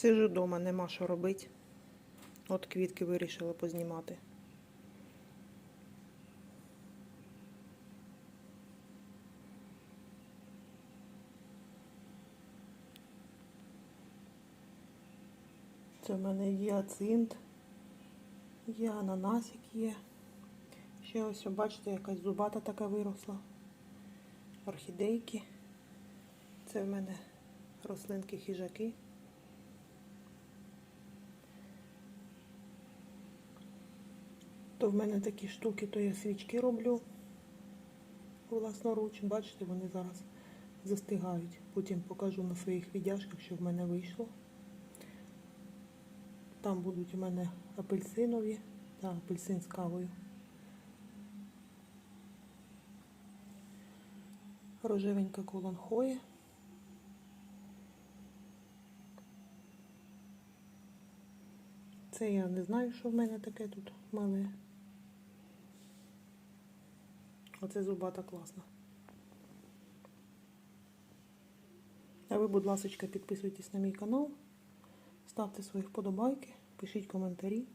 Сижу вдома, нема що робити. От квітки вирішила познімати. Це в мене є є ананасик є. Ще ось, бачите, якась зубата така виросла. Орхідейки. Це в мене рослинки хижаки. То в мене такі штуки, то я свічки роблю власноруч. Бачите, вони зараз застигають. Потім покажу на своїх віддяшках, що в мене вийшло. Там будуть у мене апельсинові та апельсин з кавою. Рожевенька колонхоє. Це я не знаю, що в мене таке тут мале. Оце зубата класна. А ви, будь ласка, підписуйтесь на мій канал, ставте свої вподобайки, пишіть коментарі.